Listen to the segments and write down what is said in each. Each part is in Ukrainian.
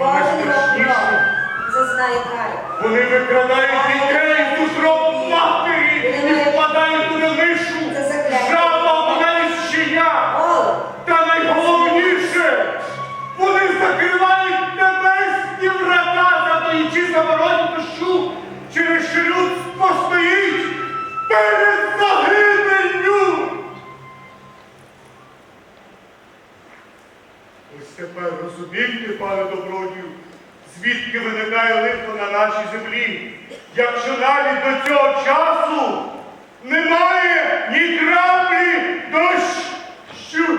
помешкішніше. Зазнає кари. Вони викрадають дітей, тут роб мати. Ось тепер розумієте, пане добродію, звідки виникає лихо на нашій землі, якщо навіть до цього часу немає ні краплі дощу.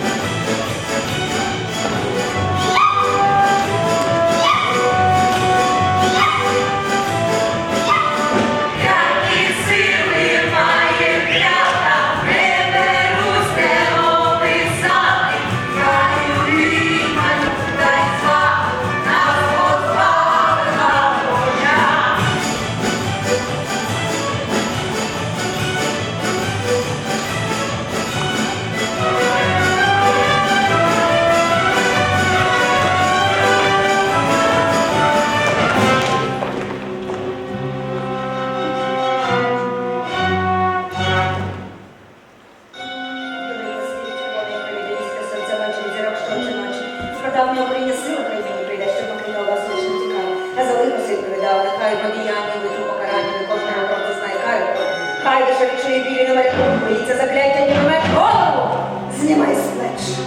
Спрадавня Україні сила країні прийде, щоб покинула вас лише тікала. А за лихо привидала, нехай подіяння, лихо покарання, не кожного правда знає каю. Хай лише відчує білі на моряку, боїться закляття, ні вмер голову, знімай з плеч.